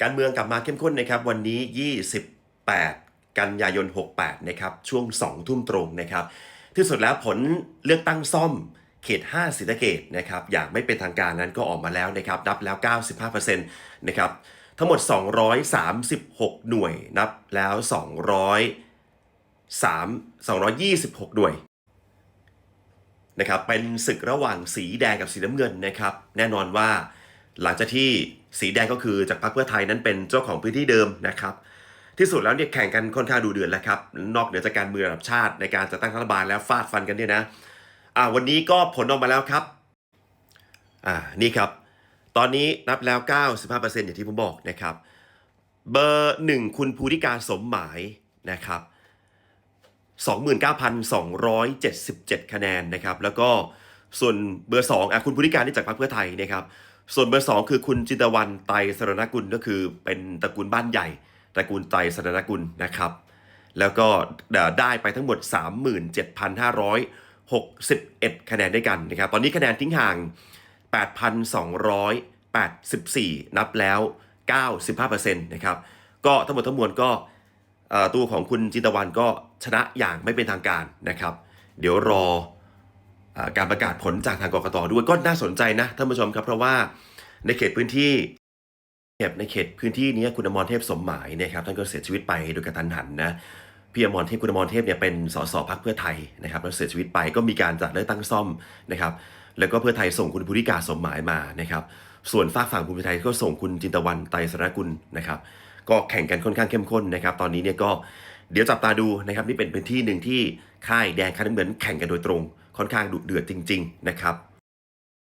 การเมืองกลับมาเข้มข้นนะครับวันนี้ 28 กันยายน 68 นะครับช่วง 2 ทุ่มตรงนะครับ ที่สุดแล้วผลเลือกตั้งซ่อมเขต 5ศรีสะเกดนะครับอย่างไม่เป็นทางการนั้นก็ออกมาแล้วนะครับนับแล้ว 95%นะครับทั้งหมด 236 หน่วยนับแล้ว 200 3 226 หน่วยนะครับเป็นศึกระหว่างสีแดงกับสีน้ำเงินนะครับ แน่นอนว่าหลังจากที่ สีแดงก็คือจากพรรคเพื่อไทยนั้นเป็นเจ้าของพื้นที่เดิมนะครับ ที่สุดแล้วเนี่ยแข่งกันค่อนข้างดูเดือดแล้วครับ นอกเหนือจากการเมืองระดับชาติในการจัดตั้งรัฐบาลแล้วฟาดฟันกันเนี่ยนะอ่าวันนี้ก็ผลออกมาแล้วครับอ่านี่ครับ ตอนนี้นับแล้ว 95%อย่างที่ผมบอกนะครับ เบอร์หนึ่งคุณภูริการสมหมายนะครับ 29,277 คะแนนนะครับ แล้วก็ส่วนเบอร์2อะคุณภูริการที่จากพรรคเพื่อไทยนะครับ ส่วนเบอร์2คือคุณจิตวันไตรสรณกุลก็คือเป็นตระกูลบ้านใหญ่ตระกูลไตรสรณกุลนะครับ แล้วก็ได้ไปทั้งหมด 37,561 คะแนนด้วยกันนะครับ ตอนนี้คะแนนทิ้งห่าง 8,284 นับแล้ว 95%นะครับ ก็ทั้งหมดทั้งมวลก็ตัวของคุณจินตวันก็ชนะอย่างไม่เป็นทางการนะครับ เดี๋ยวรออการประกาศผลจากทางกรกตด้วยก็น่าสนใจนะท่านผู้ชมครับ เพราะว่า ในเขตพื้นที่ในเขตพื้นที่นี้คุณอมรเทพสมหมายเนะครับท่านก็เสียชีวิตไปโดยกระทันหันนะพี่อมรเทพคุณอมรเทพเนี่ยเป็นสสพักเพื่อไทยนะครับแล้วเสียชีวิตไปก็มีการจัดเลือกตั้งซ่อมนะครับแล้วก็เพื่อไทยส่งคุณภูริกาสมหมายมานะครับส่วนฝากฝั่งภูมิใจไทยก็ส่งคุณจินตวันไตรสรกุลนะครับก็แข่งกันค่อนข้างเข้มข้นนะครับตอนนี้เนี่ยก็เดี๋ยวจับตาดูนะครับนี่เป็นพื้นที่หนึ่งที่ค่ายแดงค่ายน้ำเงินแข่งกันโดยตรง ค่อนข้างดุเดือดจริง ๆ นะครับ